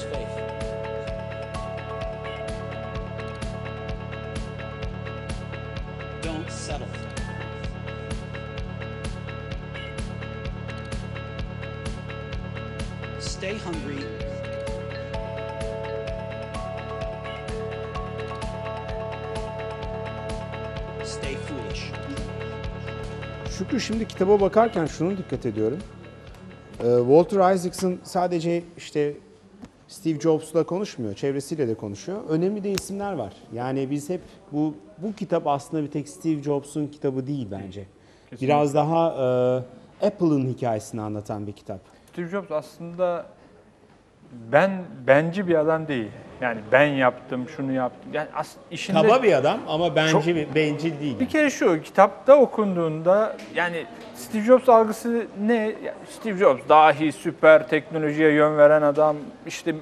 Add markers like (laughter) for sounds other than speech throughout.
lose faith. Don't settle. Stay hungry. Stay foolish. Şükrü şimdi kitaba bakarken şunu dikkat ediyorum. Ee, Walter Isaacson sadece işte Steve Jobs'la konuşmuyor, çevresiyle de konuşuyor. Önemli de isimler var. Yani biz hep bu bu kitap aslında bir tek Steve Jobs'un kitabı değil bence. Biraz daha e, Apple'ın hikayesini anlatan bir kitap. Steve Jobs aslında ben benci bir adam değil. Yani ben yaptım, şunu yaptım. Yani as, işinde Kaba bir adam ama bence Çok- bir bencil değil. Bir kere şu kitapta okunduğunda yani Steve Jobs algısı ne? Steve Jobs dahi süper teknolojiye yön veren adam işte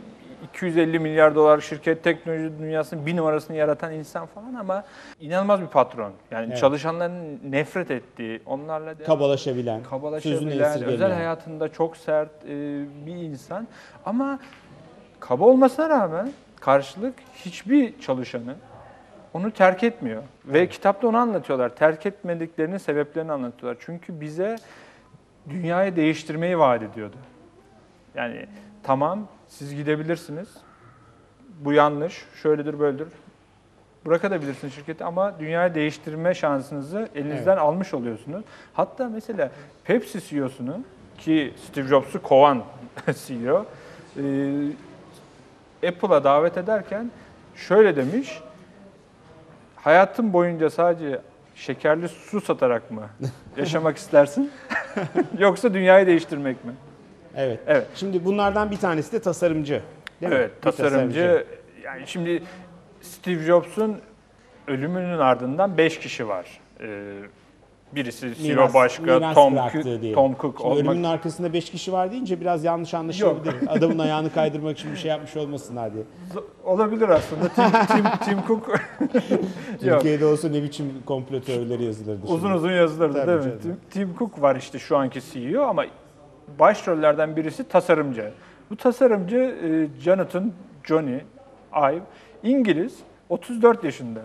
250 milyar dolar şirket teknoloji dünyasının bir numarasını yaratan insan falan ama inanılmaz bir patron. Yani Evet. çalışanların nefret ettiği, onlarla Kabalaşabilen, sözünü kabalaşabilen, özel hayatında çok sert e, bir insan. Ama kaba olmasına rağmen karşılık hiçbir çalışanı onu terk etmiyor. Ve kitapta onu anlatıyorlar. Terk etmediklerinin sebeplerini anlatıyorlar. Çünkü bize dünyayı değiştirmeyi vaat ediyordu. Yani tamam siz gidebilirsiniz. Bu yanlış, şöyledir böyledir. Bırakabilirsiniz şirketi ama dünyayı değiştirme şansınızı elinizden almış oluyorsunuz. Hatta mesela Pepsi CEO'sunu ki Steve Jobs'u kovan (laughs) CEO e, Apple'a davet ederken şöyle demiş. Hayatım boyunca sadece şekerli su satarak mı (laughs) yaşamak istersin? (laughs) Yoksa dünyayı değiştirmek mi? Evet. Evet. Şimdi bunlardan bir tanesi de tasarımcı. Değil mi? evet, Bir tasarımcı. Yani şimdi Steve Jobs'un ölümünün ardından 5 kişi var. Ee, birisi Miras- başka, miras Tom, Cook. Tom Cook Şimdi olmak. ölümün arkasında 5 kişi var deyince biraz yanlış anlaşılabilir. (laughs) Adamın ayağını kaydırmak için bir şey yapmış olmasınlar diye. Olabilir aslında. Tim, Tim, Tim Cook (laughs) Yok. Türkiye'de olsa ne biçim komplo teorileri yazılırdı. uzun şimdi. uzun yazılırdı Tabii değil mi? canım. Tim, Tim Cook var işte şu anki CEO ama başrollerden birisi tasarımcı. Bu tasarımcı e, Jonathan Johnny Ive İngiliz 34 yaşında.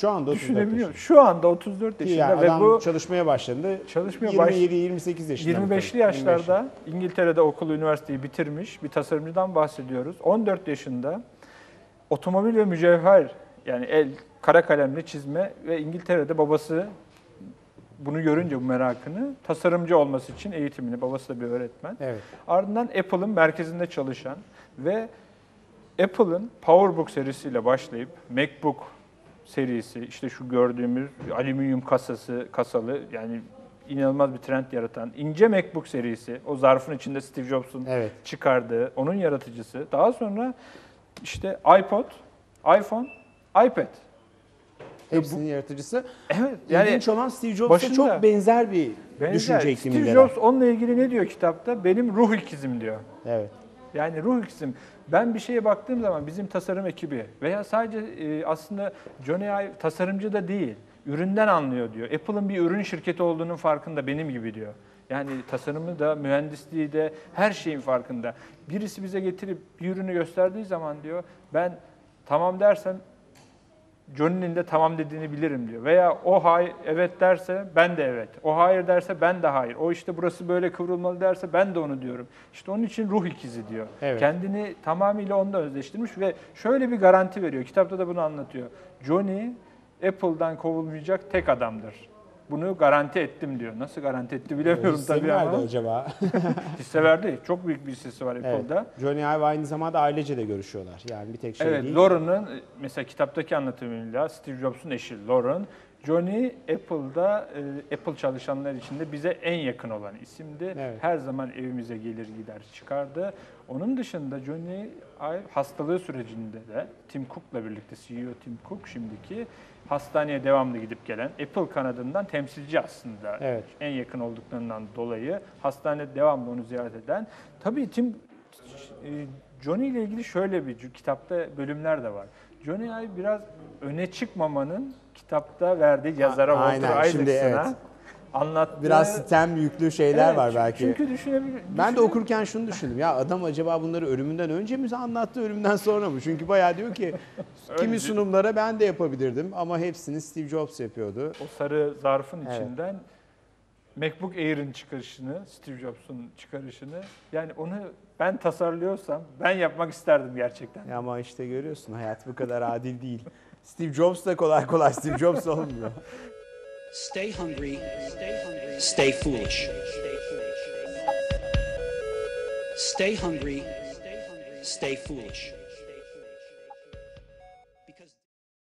Şu anda 34 Düşünebiliyor yaşında. musun? Şu anda 34 Ki yaşında yani ve adam bu çalışmaya başladığında Çalışmaya baş- 27-28 yaşında. 25'li yaşlarda İngiltere'de okulu, üniversiteyi bitirmiş bir tasarımcıdan bahsediyoruz. 14 yaşında otomobil ve mücevher yani el, kara kalemle çizme ve İngiltere'de babası bunu görünce bu merakını tasarımcı olması için eğitimini, babası da bir öğretmen. Evet. Ardından Apple'ın merkezinde çalışan ve Apple'ın PowerBook serisiyle başlayıp MacBook serisi, işte şu gördüğümüz alüminyum kasası, kasalı yani inanılmaz bir trend yaratan ince MacBook serisi, o zarfın içinde Steve Jobs'un Evet. çıkardığı, onun yaratıcısı. Daha sonra işte iPod, iPhone, iPad. Hepsinin yaratıcısı. Evet. Yani İlginç olan Steve Jobs'a çok benzer bir benzer. düşünce Steve ikliminde. Jobs onunla ilgili ne diyor kitapta? Benim ruh ikizim diyor. Evet. Yani ruh ikizim. Ben bir şeye baktığım zaman bizim tasarım ekibi veya sadece e, aslında Johnny Ive tasarımcı da değil, üründen anlıyor diyor. Apple'ın bir ürün şirketi olduğunun farkında benim gibi diyor. Yani tasarımı da, mühendisliği de her şeyin farkında. Birisi bize getirip bir ürünü gösterdiği zaman diyor, ben tamam dersem Johnny'nin de tamam dediğini bilirim diyor. Veya o hayır evet derse ben de evet. O hayır derse ben de hayır. O işte burası böyle kıvrılmalı derse ben de onu diyorum. İşte onun için ruh ikizi diyor. Evet. Kendini tamamıyla onda özleştirmiş ve şöyle bir garanti veriyor. Kitapta da bunu anlatıyor. Johnny Apple'dan kovulmayacak tek adamdır. Bunu garanti ettim diyor. Nasıl garanti etti bilemiyorum Hisse tabii ama. acaba? (laughs) Hisse verdi. Çok büyük bir hissesi var evet. Apple'da. Johnny Ive aynı zamanda ailece de görüşüyorlar. Yani bir tek şey Evet, değil. Lauren'ın mesela kitaptaki anlatımıyla Steve Jobs'un eşi Lauren, Johnny Apple'da e, Apple çalışanlar içinde bize en yakın olan isimdi. Evet. Her zaman evimize gelir gider çıkardı. Onun dışında Johnny Ive hastalığı sürecinde de Tim Cook'la birlikte CEO Tim Cook şimdiki hastaneye devamlı gidip gelen Apple kanadından temsilci aslında. Evet. En yakın olduklarından dolayı hastanede devamlı onu ziyaret eden. Tabii Tim e, Johnny ile ilgili şöyle bir kitapta bölümler de var. Johnny Ive biraz öne çıkmamanın kitapta verdiği yazara aynen. Walter Şimdi Isaacson'a evet. anlattığı... Biraz sitem yüklü şeyler Evet, var çünkü- belki. Çünkü düşünebilir. Ben de okurken şunu düşündüm. Ya adam acaba bunları ölümünden önce mi anlattı, ölümden sonra mı? Çünkü bayağı diyor ki (laughs) kimi sunumlara ben de yapabilirdim ama hepsini Steve Jobs yapıyordu. O sarı zarfın Evet. içinden MacBook Air'in çıkarışını, Steve Jobs'un çıkarışını yani onu ben tasarlıyorsam ben yapmak isterdim gerçekten. Ya ama işte görüyorsun hayat bu kadar adil değil. (laughs) Steve Jobs da kolay kolay Steve Jobs olmuyor. Stay hungry. Stay hungry. Stay foolish. Stay hungry. Stay foolish.